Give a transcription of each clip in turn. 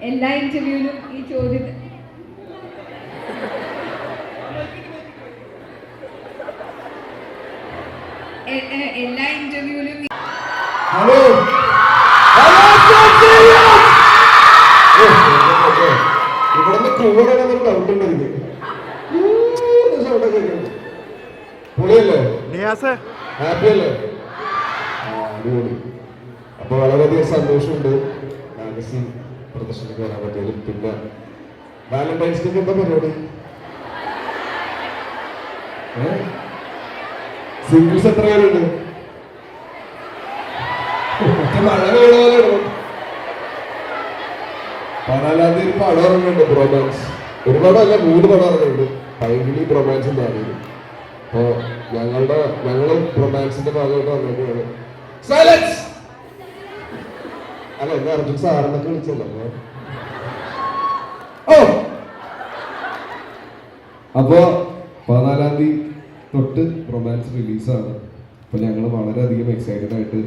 എല്ലാ ഇന്റർവ്യൂവിലും ഈ ചോദ്യം എല്ലാ ഇന്റർവ്യൂവിലും ഹലോ. ഇവിടുന്ന് ഡൗട്ട് ഉണ്ട് എനിക്ക് പൊളിയല്ലേ? നിയാസേ. ഹാപ്പി അല്ലേ ആ, അടിപൊളി. അപ്പൊ വളരെയധികം സന്തോഷമുണ്ട്. മാഗസിൻ പ്രദർശനത്തിന് വരാൻ പറ്റിയതിൽ പിന്നെ വാലന്റൈൻസ് ഡേക്ക് എന്താ പരിപാടി? സിംഗിൾസ് എത്ര പേരുണ്ട് മഴ പടം ഇറങ്ങുന്നുണ്ട് ബ്രോമാൻസ് ഒരു പടമല്ല മൂന്ന് പടം ഇറങ്ങുന്നുണ്ട്. പൈങ്കിളി ബ്രോമാൻസും പാടിയത് അപ്പോ ഞങ്ങളുടെ ഞങ്ങളും ബ്രൊമാൻസിന്റെ ഭാഗമായിട്ട് വന്നിട്ടാണ് സൈലൻസ് അല്ല എന്നെ അർജുൻ സാറിനൊക്കെ വിളിച്ചല്ലോ. അപ്പൊ ഓ! അപ്പോ പതിനാലാം തീയതി തൊട്ട് റൊമാൻസ് റിലീസാണ് അപ്പൊ ഞങ്ങൾ വളരെയധികം എക്സൈറ്റഡ് ആയിട്ട്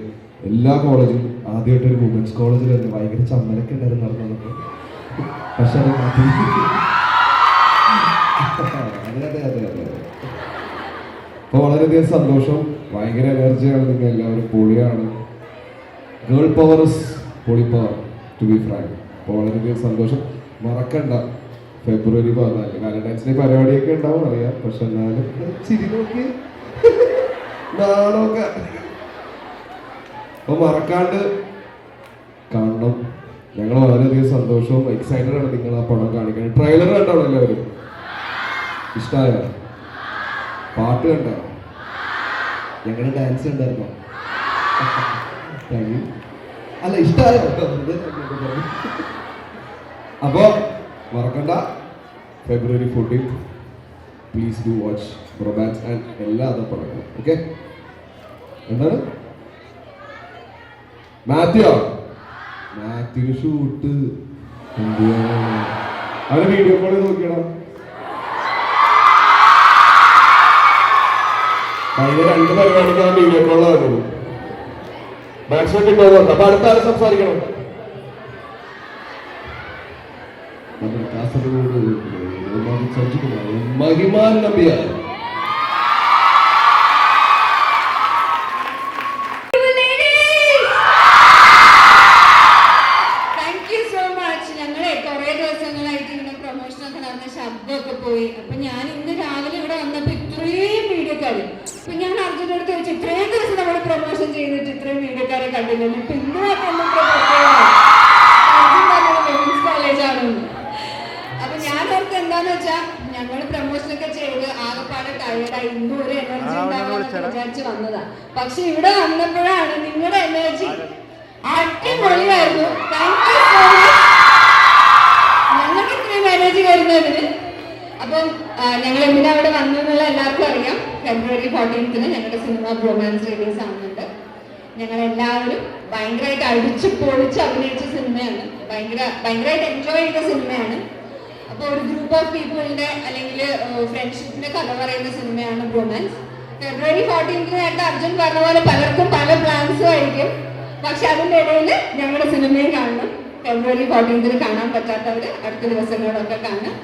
എല്ലാ കോളേജിലും ആദ്യമായിട്ട് ഒരു വുമൻസ് കോളേജിൽ തന്നെ ഭയങ്കര ചമ്മലൊക്കെ ഉണ്ടായിരുന്നു നടന്നത് പക്ഷെ അത് അതെ അതെ അതെ അപ്പോൾ വളരെയധികം സന്തോഷം ഭയങ്കര എനർജിയാണ് നിങ്ങൾ എല്ലാവരും പൊളിയാണ്. ഗേൾ പവർസ് പൊളി ടു ബി ഫ്രാങ്ക് അപ്പോൾ വളരെയധികം സന്തോഷം. മറക്കണ്ട. ഫെബ്രുവരി പതിനാല്. വാലന്റൈൻസ് ഡേ പരിപാടിയൊക്കെ ഉണ്ടാവും അറിയാം. പക്ഷെ എന്നാലും ചിരി നോക്കി. നാളൊക്കെ അപ്പൊ മറക്കാണ്ട് കാണണം. ഞങ്ങൾ വളരെയധികം സന്തോഷവും എക്സൈറ്റഡ് ആണ് നിങ്ങൾ ആ പടം കാണിക്കാൻ. ട്രെയിലർ കണ്ടോ എല്ലാവരും. ഇഷ്ടമായ പാട്ട് കണ്ടോ? ഞങ്ങളുടെ ഡാൻസ് ഉണ്ടായിരുന്നോ താങ്ക് you. അല്ല ഇഷ്ടമായോ അപ്പോ മറക്കണ്ട. February fourteen please do watch romance and എല്ലാ അതും പറയണം ഓക്കെ എന്താണ്? മാത്യു? മാത്യു ഷൂട്ട് അവരെ വീഡിയോ കോളിൽ നോക്കിയണം കഴിഞ്ഞ രണ്ട് പരിപാടിക്കാൻ വീഡിയോ വീഡിയോ കോളാണ് മാക്സിമം കിട്ടുമോ അപ്പൊ അടുത്ത ആരും സംസാരിക്കണം കാസർഗോഡ് മഹിമാൻ നമ്പിയാർ. നടന്ന ശബ്ദമൊക്കെ പോയി. അപ്പൊ ഞാൻ ഇന്ന് രാവിലെ ഇവിടെ വന്നപ്പോ ഇത്രയും വീഡിയോക്കാര് അപ്പൊ ഞാൻ അർജുനോട് ചോദിച്ചു ഇത്രയും ദിവസം നമ്മൾ പ്രൊമോഷൻ ചെയ്തിട്ട് ഇത്രയും വീഡിയോക്കാരെ കണ്ടില്ലല്ലോ? ഇപ്പൊ ഇന്ന് വിമൻസ് അപ്പൊ ഞാൻ ഓർത്ത് എന്താന്ന് വെച്ചാ ഞങ്ങൾ പ്രൊമോഷൻ ഒക്കെ ചെയ്ത് ആകെപ്പാടെ ടയർഡായി ഇന്നും ഒരു എനർജി ഉണ്ടാകാമെന്ന് വിചാരിച്ച് വന്നതാ. പക്ഷെ ഇവിടെ വന്നപ്പോഴാണ് നിങ്ങളുടെ എനർജി അടിപൊളിയായിരുന്നു. താങ്ക് യു സോ മച്ച് വരുന്നതിന് അപ്പം ഞങ്ങൾ എന്തിനാ അവിടെ വന്നു എന്നുള്ള എല്ലാവർക്കും അറിയാം. ഫെബ്രുവരി ഫോർട്ടീൻത്തിന് ഞങ്ങളുടെ സിനിമ ബ്രോമാൻസ് റിലീസ് ആവുന്നുണ്ട്. ഞങ്ങൾ എല്ലാവരും ഭയങ്കരമായിട്ട് അടിച്ചു പൊളിച്ച് അഭിനയിച്ച സിനിമയാണ് ഭയങ്കര ഭയങ്കരമായിട്ട് എൻജോയ് ചെയ്ത സിനിമയാണ് അപ്പോൾ ഒരു ഗ്രൂപ്പ് ഓഫ് പീപ്പിളിന്റെ അല്ലെങ്കിൽ ഫ്രണ്ട്ഷിപ്പിന്റെ കഥ പറയുന്ന സിനിമയാണ് ബ്രോമാൻസ് ഫെബ്രുവരി ഫോർട്ടീൻത്തിന് നേരത്തെ അർജുൻ പറഞ്ഞ പോലെ പലർക്കും പല പ്ലാൻസും ആയിരിക്കും. പക്ഷെ അതിന്റെ ഇടയിൽ ഞങ്ങളുടെ സിനിമയും കാണണം. ഫെബ്രുവരി ഫോർട്ടീൻത്തിന് കാണാൻ പറ്റാത്തവർ അടുത്ത ദിവസങ്ങളിലൊക്കെ കാണാം.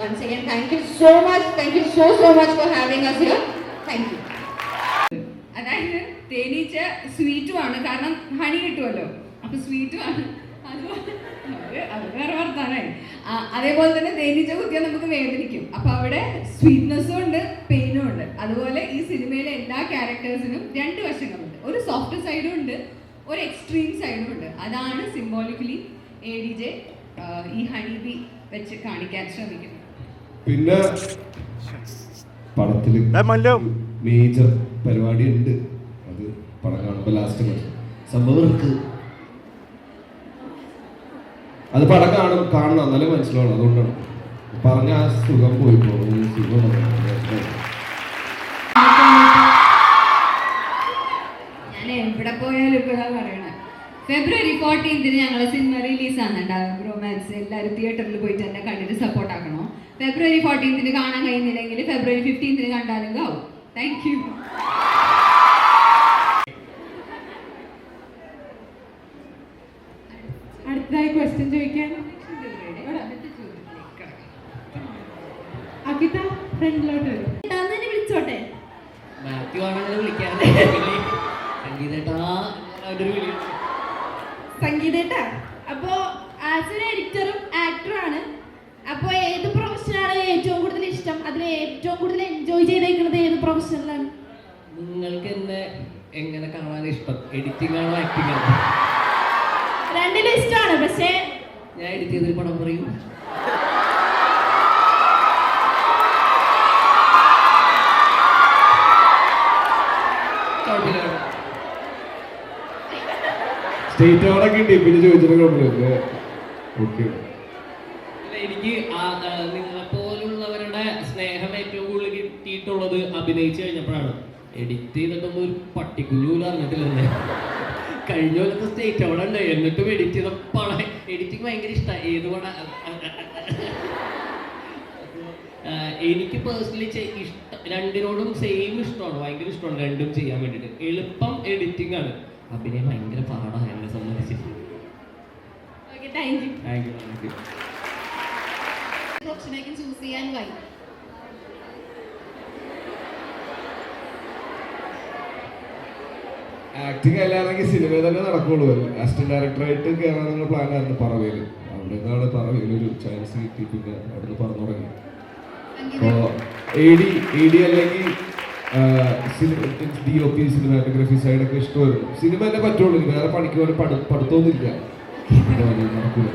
Once again thank you so much thank you so so much for having us here thank you അതായത് തേനീച്ച സ്വീറ്റുമാണ്. കാരണം ഹണി കിട്ടുമല്ലോ. അപ്പൊ സ്വീറ്റുമാണ് വേറെ അതേപോലെ തന്നെ തേനീച്ച കുത്തിയാൽ നമുക്ക് വേദനിക്കും. അപ്പൊ അവിടെ സ്വീറ്റ്നെസ്സും ഉണ്ട് പെയിനും ഉണ്ട്. അതുപോലെ ഈ സിനിമയിലെ എല്ലാ ക്യാരക്ടേഴ്സിനും രണ്ട് വശങ്ങളുണ്ട്. ഒരു സോഫ്റ്റ് സൈഡും ഉണ്ട് ഒരു എക്സ്ട്രീം സൈഡും ഉണ്ട്. അതാണ് സിംബോളിക്കലി ഈ വെച്ച് കാണിക്കാൻ പിന്നെ പടത്തിൽ മേജർ പരിപാടി ഉണ്ട് അത് പടം കാണുമ്പോ ലാസ്റ്റ് സംഭവം അത് പടം കാണും കാണണം എന്നാലേ മനസ്സിലാവണം അതുകൊണ്ടാണ്. പറഞ്ഞ ആ സുഖം പോയി പോകും. സുഖം ഫെബ്രുവരി ഫോർട്ടീൻത്തിന് ഞങ്ങളെ സിനിമ റിലീസ് ആകുന്നുണ്ടാകും റൊമാൻസ് എല്ലാവരും തിയേറ്ററിൽ പോയിട്ട് തന്നെ കണ്ടിട്ട് സപ്പോർട്ട് ആക്കണോ? ഫെബ്രുവരി ഫോർട്ടീൻത്തിന് കാണാൻ കഴിയുന്നില്ലെങ്കിൽ ഫെബ്രുവരി ഫിഫ്റ്റീൻത്തിന് കണ്ടാലും ആവും താങ്ക് യു അടുത്തതായി ക്വസ്റ്റ്യൻ ചോദിക്കാൻ. അകിത ഫ്രണ്ടിലോട്ട് വിളിച്ചോട്ടെ? മാത്യു ആണെങ്കിൽ സംഗീതേട്ടാ അവരുടെ ഒരു വിളി സംഗീതേട്ട അപ്പോ ആസ് എൻ എഡിറ്ററും ആക്ടറും ആണ് അപ്പൊ ഏത് പ്രൊഫഷനാണ് ഏറ്റവും കൂടുതൽ ഇഷ്ടം അതിൽ ഏറ്റവും കൂടുതൽ എൻജോയ് ചെയ്തേക്കുന്നത് ഏത് പ്രൊഫഷനിലാണ് നിങ്ങൾക്ക് എന്നെ എങ്ങനെ കാണാൻ ഇഷ്ടം? എഡിറ്റിംഗ് ആണോ ആക്ടിംഗ് ആണോ. രണ്ടിലും ഇഷ്ടമാണ് പക്ഷേ ഞാൻ എഡിറ്റ് ചെയ്തൊരു പടം പറയും. സ്റ്റേറ്റ് അവാർഡൊക്കെ ഉണ്ട് പിന്നെ ചോദിച്ചിട്ട് കുഴപ്പമില്ല. ഓക്കെ. എനിക്ക് സ്നേഹം ഏറ്റവും കൂടുതൽ കിട്ടിയിട്ടുള്ളത് അഭിനയിച്ചു കഴിഞ്ഞപ്പോഴാണ്. എഡിറ്റ് ചെയ്തിട്ടൊന്നും ഒരു പട്ടിക്കുഞ്ഞൂല അറിഞ്ഞിട്ടില്ലേ കഴിഞ്ഞ കൊല്ലത്തെ സ്റ്റേറ്റ് അവിടെ ഉണ്ട് എന്നിട്ടും എഡിറ്റ് ചെയ്ത പടം. എഡിറ്റിങ് ഭയങ്കര ഇഷ്ടമാണ് ഏത് പടം? എനിക്ക് പേഴ്സണലി ഇഷ്ടം രണ്ടിനോടും സെയിം ഇഷ്ടമാണ്. ഭയങ്കര ഇഷ്ടമാണ്. രണ്ടും ചെയ്യാൻ വേണ്ടിട്ട്. എളുപ്പം എഡിറ്റിംഗ് ആണ്. അഭിനയം ഭയങ്കര പാടാണ് എന്നെ സംബന്ധിച്ചിട്ട് okay thank you thank you ഓപ്ഷനേക്കും choose ചെയ്യാൻ വൈ ആക്ടിങ് അല്ലാണെങ്കിൽ സിനിമ തന്നെ നടക്കുള്ളൂ. അസിസ്റ്റന്റ് ഡയറക്ടറായിട്ട് കയറാനുള്ള പ്ലാൻ ആയിരുന്നു പറവേൽ അവിടെ നിന്നാണ് പറവയിൽ ഒരു ചാൻസ് കിട്ടി പിന്നെ അവിടുന്ന് പറഞ്ഞു തുടങ്ങി അപ്പോൾ എ ഡി എ ഡി അല്ലെങ്കിൽ ഡി ഒ പി സിനിമാറ്റോഗ്രഫി സൈഡൊക്കെ ഇഷ്ടമായിരുന്നു. സിനിമ തന്നെ പറ്റുള്ളൂ. വേറെ പണിക്ക് പോലെ പഠി പഠിത്തമൊന്നുമില്ല നടക്കൂല.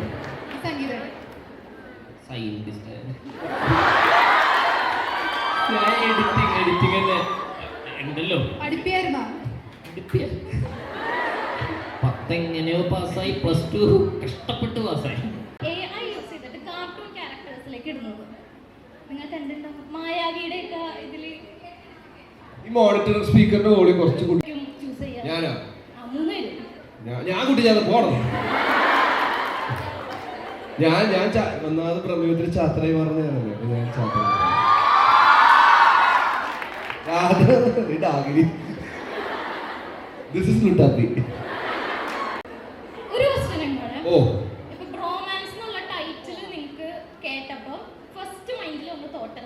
എഡിറ്റിംഗ് എഡിറ്റിംഗ് തന്നെ. ഉണ്ടല്ലോ. പഠിപ്പിയായിരുന്നോ? എടുപ്പിയ. പത്തെങ്ങനെയോ പാസ്സായി പ്ലസ് ടു കഷ്ടപ്പെട്ട് പാസ്സായി. ഈ മോണിറ്റർ സ്പീക്കറിന്റെ ഓടി കുറച്ച് കൂട്ടി ഞാനാ? ഞാൻ കുട്ടി ഞാൻ പോണം. ഞാൻ ഞാൻ ഒന്നാമത് പ്രമേയത്തിൽ ചാത്തനായി ഞാൻ അപ്പൊ ഞാൻ ചാത്തനായി ദിസ് ഇസ് ലുട്ടാപ്പി ഒരു ക്വസ്റ്റ്യൻ ഓ. ഇപ്പൊ ബ്രോമാൻസ് എന്നുള്ള ടൈറ്റിൽ നിങ്ങൾക്ക് കേട്ടപ്പോൾ ഫസ്റ്റ് മൈൻഡിൽ ഒന്ന് തോട്ട്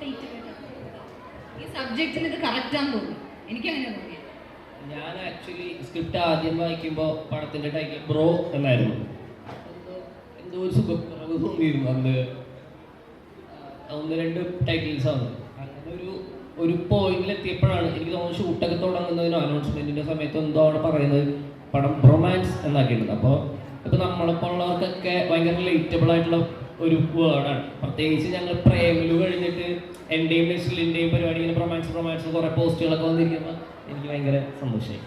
ടൈറ്റിൽ കേട്ടപ്പോൾ ഈ സബ്ജക്റ്റിന് ഇത് കറക്റ്റ് ആണെന്ന് തോന്നി എനിക്ക് അങ്ങനെ തോന്നി ഞാൻ ആക്ച്വലി സ്ക്രിപ്റ്റ് ആദ്യം വായിക്കുമ്പോൾ പടത്തിന്റെ ടൈറ്റിൽ ബ്രോ എന്നായിരുന്നു. എന്തോ- എന്തോ ഒരു സുഖക്കുറവ് തോന്നിയിരുന്നു അന്ന്. ഒന്ന് രണ്ട് ടൈറ്റിൽസ് ആണ്. അങ്ങനെ ഒരു ഒരു പോയിന്റിൽ എത്തിയപ്പോഴാണ് എനിക്ക് തോന്നുന്നു ഷൂട്ടൊക്കെ തുടങ്ങുന്നതിനോ അനൗൺസ്മെന്റിന്റെ സമയത്ത് എന്തോ ആണ് പറയുന്നത് പടം റൊമാൻസ് എന്നാക്കിയിട്ടുണ്ട്. അപ്പോൾ ഇപ്പൊ നമ്മളെപ്പോലുള്ളവർക്കൊക്കെ ഭയങ്കര റിലേറ്റബിൾ ആയിട്ടുള്ള ഒരു വേർഡാണ് പ്രത്യേകിച്ച് ഞങ്ങൾ പ്രേമിലു കഴിഞ്ഞിട്ട് എന്റെയും നെസ്ലിന്റെയും പരിപാടി ഇങ്ങനെ റൊമാൻസ് റൊമാൻസ് കുറേ പോസ്റ്റുകളൊക്കെ വന്നിരിക്കുമ്പോൾ എനിക്ക് ഭയങ്കര സന്തോഷമായി.